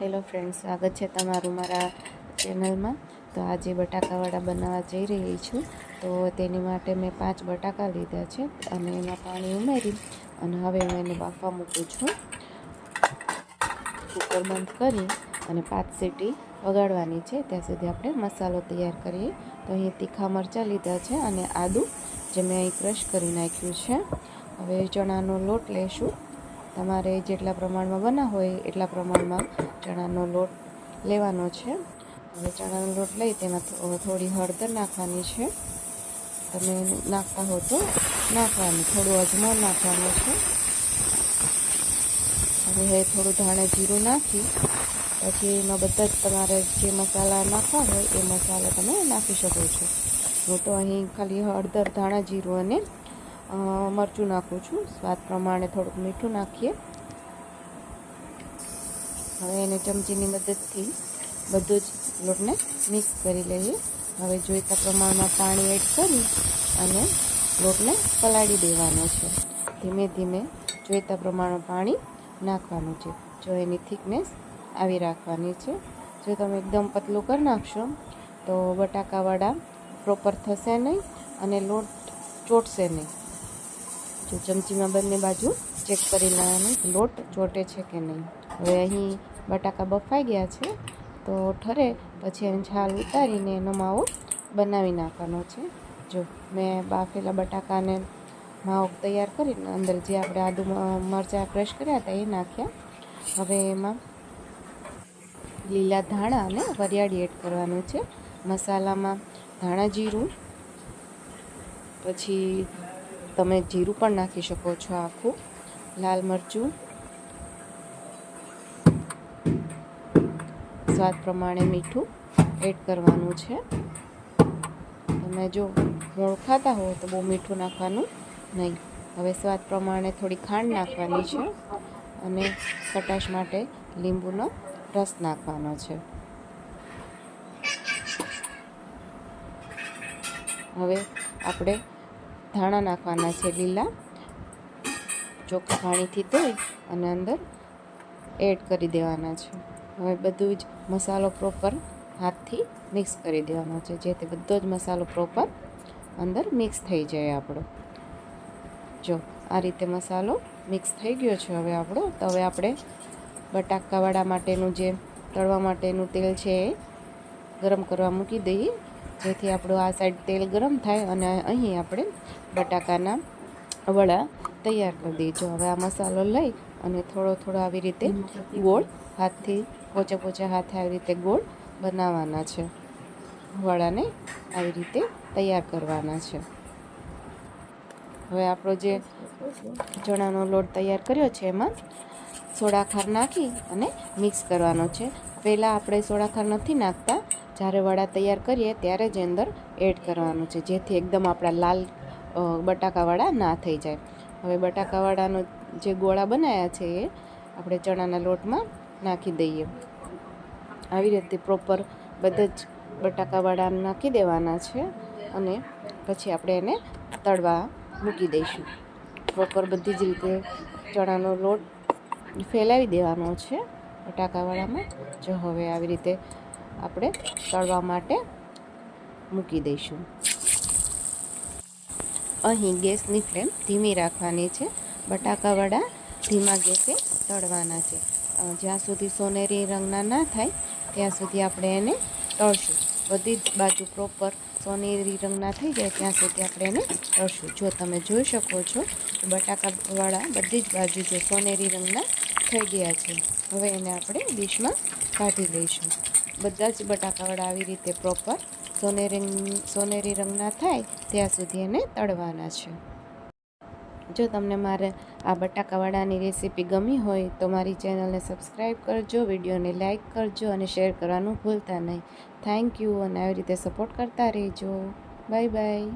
Hello friend સ્વાગત છે તમારું મારા ચેનલમાં. તો આજે બટાકાવાળા બનાવવા જઈ રહી છું. તો તેની માટે મેં પાંચ બટાકા લીધા છે અને એમાં પાણી ઉમેરી અને હવે હું એને બાફવા મૂકું છું. કુકર બંધ કરી અને પાંચ સીટી વગાડવાની છે. ત્યાં સુધી આપણે મસાલો તૈયાર કરીએ. તો અહીં તીખા મરચાં લીધા છે અને આદું જે મેં અહીં ક્રશ કરી નાખ્યું છે. હવે ચણાનો લોટ લેશું. તમારે જેટલા પ્રમાણમાં બના હોય એટલા પ્રમાણમાં ચણાનો લોટ લેવાનો છે. હવે ચણાનો લોટ લઈ તેમાં થોડી હળદર નાખવાની છે. તમે નાખતા હો તો નાખવાનું, થોડું અજમો નાખવાનો છે. હવે થોડું ધાણા જીરું નાખી, પછી એમાં બધા જ તમારે જે મસાલા નાખવા હોય એ મસાલા તમે નાખી શકો છો. હું તો અહીં ખાલી હળદર, ધાણા જીરું અને મરચું નાખું છું. સ્વાદ પ્રમાણે થોડુંક મીઠું નાખીએ. હવે એને ચમચીની મદદથી બધું જ લોટને મિક્સ કરી લઈએ. હવે જોઈતા પ્રમાણમાં પાણી એડ કરી અને લોટને પલાળી દેવાનો છે. ધીમે ધીમે જોઈતા પ્રમાણમાં પાણી નાખવાનું છે. જો એની થિકનેસ આવી રાખવાની છે. જો તમે એકદમ પતલું કરી નાખશો, તો બટાકાવાળા પ્રોપર થશે નહીં અને લોટ ચોટશે નહીં. જો ચમચીમાં બંને બાજુ ચેક કરી લેવાનું લોટ ચોટે છે કે નહીં. હવે અહીં બટાકા બફાઈ ગયા છે, તો ઠરે, પછી એને છાલ ઉતારીને એનો માવો બનાવી નાખવાનો છે. જો મેં બાફેલા બટાકાને માવો તૈયાર કરીને અંદર જે આપણે આદુ મરચાં ક્રશ કર્યા હતા એ નાખ્યા. હવે એમાં લીલા ધાણા અને વરિયાળી એડ કરવાનું છે. મસાલામાં ધાણા જીરું, પછી તમે જીરું પણ નાખી શકો છો આખું, લાલ મરચું. સ્વાદ પ્રમાણે મીઠું એડ કરવાનું છે. તમે જો મોળ ખાતા હો તો બહુ મીઠું નાખવાનું નહીં. હવે સ્વાદ પ્રમાણે થોડી ખાંડ નાખવાની છે અને ખટાશ માટે લીંબુનો રસ નાખવાનો છે. હવે આપણે ધાણા નાખવાના છે લીલા. ચોખ્ખા પાણીથી ધોઈ અને અંદર એડ કરી દેવાના છે. હવે બધું જ મસાલો પ્રોપર હાથથી મિક્સ કરી દેવાનો છે. જેથી બધો જ મસાલો પ્રોપર અંદર મિક્સ થઈ જાય આપણો. જો, આ રીતે મસાલો મિક્સ થઈ ગયો છે હવે આપણો. તો હવે આપણે બટાકાવાળા માટેનું જે તળવા માટેનું તેલ છે એ ગરમ કરવા મૂકી દઈએ. જેથી આપણું આ સાઈડ તેલ ગરમ થાય અને અહીં આપણે બટાકાના વડા તૈયાર કરી દઈએ હવે આ મસાલો લઈ અને થોડો થોડો આવી રીતે ગોળ હાથથી પોચે પોચા હાથે આવી રીતે ગોળ બનાવવાના છે. વડાને આવી રીતે તૈયાર કરવાના છે. હવે આપણો જે ચણાનો લોટ તૈયાર કર્યો છે એમાં સોડાખાર નાખી અને મિક્સ કરવાનો છે. પહેલાં આપણે સોડાખાર નથી નાખતા. જ્યારે વડા તૈયાર કરીએ ત્યારે જ અંદર એડ કરવાનું છે. જેથી એકદમ આપણા લાલ બટાકાવાળા ના થઈ જાય. હવે બટાકાવાળાનો જે ગોળા બનાવ્યા છે એ આપણે ચણાના લોટમાં નાખી દઈએ. આવી રીતે પ્રોપર બધા જ બટાકાવાળા નાખી દેવાના છે અને પછી આપણે એને તળવા મૂકી દઈશું. પ્રોપર બધી જ રીતે ચણાનો લોટ ફેલાવી દેવાનો છે બટાકાવાળામાં. જો હવે આવી રીતે આપણે તળવા માટે મૂકી દઈશું. અહીં ગેસની ફ્લેમ ધીમી રાખવાની છે. બટાકાવાળા ધીમા ગેસે તળવાના છે. જ્યાં સુધી સોનેરી રંગના ના થાય, ત્યાં સુધી આપણે એને તળશું. બધી જ બાજુ પ્રોપર સોનેરી રંગના થઈ જાય, ત્યાં સુધી આપણે એને તળશું. જો તમે જોઈ શકો છો બટાકાવાળા બધી જ બાજુ જો સોનેરી રંગના થઈ ગયા છે, હવે એને આપણે ડીશમાં કાઢી લઈશું. બધા જ બટાકાવાળા આવી રીતે પ્રોપર સોનેરી સોનેરી રંગના થાય, ત્યાં સુધી એને તળવાના છે. જો તમને મારે આ બટાકાવાળાની રેસીપી ગમી હોય, તો મારી ચેનલને સબસ્ક્રાઈબ કરજો, વિડીયોને લાઇક કરજો અને શેર કરવાનું ભૂલતા નહીં. થેન્ક યુ અને આવી રીતે સપોર્ટ કરતા રહેજો. Bye bye.